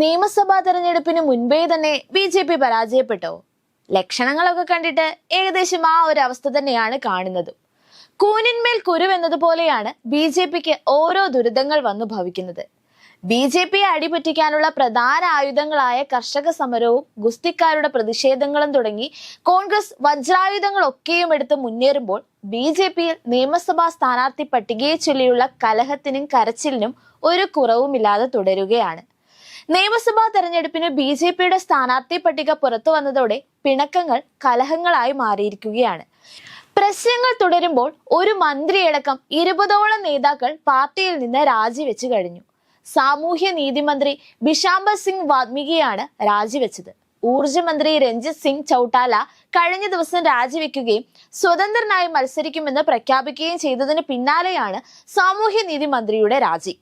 നിയമസഭാ തെരഞ്ഞെടുപ്പിന് മുൻപേ തന്നെ ബി ജെ പി പരാജയപ്പെട്ടോ. ലക്ഷണങ്ങളൊക്കെ കണ്ടിട്ട് ഏകദേശം ആ ഒരു അവസ്ഥ തന്നെയാണ് കാണുന്നത്. കൂനിന്മേൽ കുരുവെന്നതുപോലെയാണ് ബി ജെ പിക്ക് ഓരോ ദുരിതങ്ങൾ വന്നു ഭവിക്കുന്നത്. ബി ജെ പിയെ അടിപറ്റിക്കാനുള്ള പ്രധാന ആയുധങ്ങളായ കർഷക സമരവും ഗുസ്തിക്കാരുടെ പ്രതിഷേധങ്ങളും തുടങ്ങി കോൺഗ്രസ് വജ്രായുധങ്ങളൊക്കെയും എടുത്ത് മുന്നേറുമ്പോൾ ബി ജെ പിയിൽ നിയമസഭാ സ്ഥാനാർത്ഥി പട്ടികയെ ചൊല്ലിയുള്ള കലഹത്തിനും കരച്ചിലിനും ഒരു കുറവുമില്ലാതെ തുടരുകയാണ്. നിയമസഭാ തെരഞ്ഞെടുപ്പിന് ബി ജെ പിയുടെ സ്ഥാനാർത്ഥി പട്ടിക പുറത്തു വന്നതോടെ പിണക്കങ്ങൾ കലഹങ്ങളായി മാറിയിരിക്കുകയാണ്. പ്രശ്നങ്ങൾ തുടരുമ്പോൾ ഒരു മന്ത്രിയടക്കം ഇരുപതോളം നേതാക്കൾ പാർട്ടിയിൽ നിന്ന് രാജിവെച്ചു കഴിഞ്ഞു. സാമൂഹ്യ നീതി മന്ത്രി ബിഷാംബർ സിംഗ് വാത്മീകിയാണ് രാജിവെച്ചത്. ഊർജമന്ത്രി രഞ്ജിത് സിംഗ് ചൌട്ടാല കഴിഞ്ഞ ദിവസം രാജിവെക്കുകയും സ്വതന്ത്രനായി മത്സരിക്കുമെന്ന് പ്രഖ്യാപിക്കുകയും ചെയ്തതിന് പിന്നാലെയാണ് സാമൂഹ്യ നീതി മന്ത്രിയുടെ രാജി.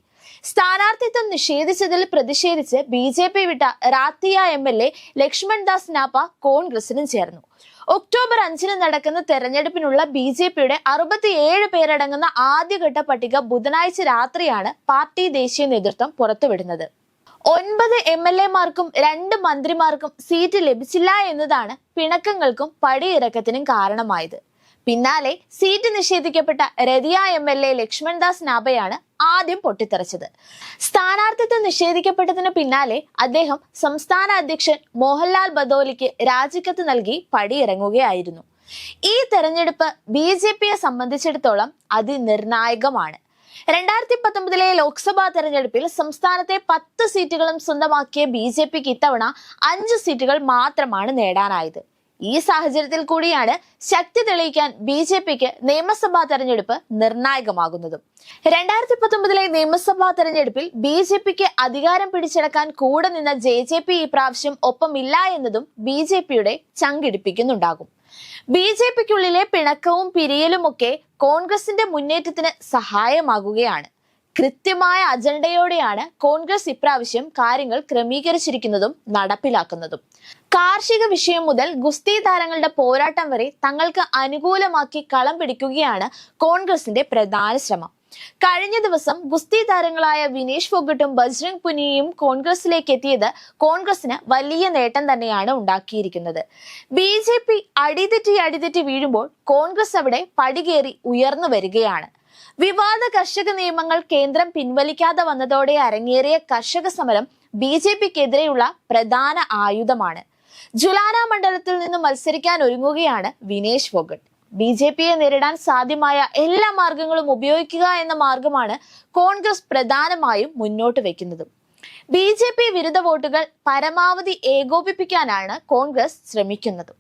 സ്ഥാനാർത്ഥിത്വം നിഷേധിച്ചതിൽ പ്രതിഷേധിച്ച് ബി ജെ പി വിട്ട Rathiya M L A Lakshman Das Nappa കോൺഗ്രസിനും ചേർന്നു. ഒക്ടോബർ അഞ്ചിന് നടക്കുന്ന തെരഞ്ഞെടുപ്പിനുള്ള ബി ജെ പിയുടെ അറുപത്തിയേഴ് പേരടങ്ങുന്ന ആദ്യഘട്ട പട്ടിക ബുധനാഴ്ച രാത്രിയാണ് പാർട്ടി ദേശീയ നേതൃത്വം പുറത്തുവിടുന്നത്. ഒൻപത് എം എൽ എമാർക്കും രണ്ട് മന്ത്രിമാർക്കും സീറ്റ് ലഭിച്ചില്ല എന്നതാണ് പിണക്കങ്ങൾക്കും പടിയിറക്കത്തിനും കാരണമായത്. പിന്നാലെ seat നിഷേധിക്കപ്പെട്ട Rathiya M L A Lakshmandas നാബയാണ് ആദ്യം പൊട്ടിത്തെറിച്ചത്. സ്ഥാനാർത്ഥിത്വം നിഷേധിക്കപ്പെട്ടതിന് പിന്നാലെ അദ്ദേഹം സംസ്ഥാന അധ്യക്ഷൻ മോഹൻലാൽ ബദോലിക്ക് രാജിക്കത്ത് നൽകി പടിയിറങ്ങുകയായിരുന്നു. ഈ തെരഞ്ഞെടുപ്പ് ബി ജെ പിയെ സംബന്ധിച്ചിടത്തോളം അതിനിർണായകമാണ്. രണ്ടായിരത്തി പത്തൊമ്പതിലെ ലോക്സഭാ തെരഞ്ഞെടുപ്പിൽ സംസ്ഥാനത്തെ പത്ത് സീറ്റുകളും സ്വന്തമാക്കിയ ബി ജെ പിക്ക് ഇത്തവണ അഞ്ച് സീറ്റുകൾ മാത്രമാണ് നേടാനായത്. ഈ സാഹചര്യത്തിൽ കൂടിയാണ് ശക്തി തെളിയിക്കാൻ ബി ജെ പിക്ക് നിയമസഭാ തെരഞ്ഞെടുപ്പ് നിർണായകമാകുന്നതും. രണ്ടായിരത്തി പത്തൊമ്പതിലെ നിയമസഭാ തെരഞ്ഞെടുപ്പിൽ ബി ജെ പിക്ക് അധികാരം പിടിച്ചെടുക്കാൻ കൂടെ നിന്ന ജെ ജെ പി ഈ പ്രാവശ്യം ഒപ്പമില്ല എന്നതും ബി ജെ പിയുടെ ചങ്കിടിപ്പിക്കുന്നുണ്ടാകും. ബി ജെ പിക്കുള്ളിലെ പിണക്കവും പിരിയലുമൊക്കെ കോൺഗ്രസിന്റെ മുന്നേറ്റത്തിന് സഹായമാകുകയാണ്. കൃത്യമായ അജണ്ടയോടെയാണ് കോൺഗ്രസ് ഇപ്രാവശ്യം കാര്യങ്ങൾ ക്രമീകരിച്ചിരിക്കുന്നതും നടപ്പിലാക്കുന്നതും. കാർഷിക വിഷയം മുതൽ ഗുസ്തി താരങ്ങളുടെ പോരാട്ടം വരെ തങ്ങൾക്ക് അനുകൂലമാക്കി കളം പിടിക്കുകയാണ് കോൺഗ്രസിന്റെ പ്രധാന ശ്രമം. കഴിഞ്ഞ ദിവസം ഗുസ്തി താരങ്ങളായ വിനേഷ് ഫോഗട്ടും ബജ്രംഗ് പുനിയും കോൺഗ്രസിലേക്ക് എത്തിയത് കോൺഗ്രസിന് വലിയ നേട്ടം തന്നെയാണ് ഉണ്ടാക്കിയിരിക്കുന്നത്. ബി ജെ പി അടിതെറ്റി അടിതെറ്റി വീഴുമ്പോൾ കോൺഗ്രസ് അവിടെ പടികേറി ഉയർന്നു വരികയാണ്. വിവാദ കർഷക നിയമങ്ങൾ കേന്ദ്രം പിൻവലിക്കാതെ വന്നതോടെ അരങ്ങേറിയ കർഷക സമരം ബി ജെ പിക്കെതിരെയുള്ള പ്രധാന ആയുധമാണ്. ജുലാന മണ്ഡലത്തിൽ നിന്ന് മത്സരിക്കാൻ ഒരുങ്ങുകയാണ് വിനേഷ് ഫോഗട്ട് ബി ജെ പിയെ നേരിടാൻ സാധ്യമായ എല്ലാ മാർഗങ്ങളും ഉപയോഗിക്കുക എന്ന മാർഗമാണ് കോൺഗ്രസ് പ്രധാനമായും മുന്നോട്ട് വെക്കുന്നത്. ബി ജെ പി വിരുദ്ധ വോട്ടുകൾ പരമാവധി ഏകോപിപ്പിക്കാനാണ് കോൺഗ്രസ് ശ്രമിക്കുന്നത്.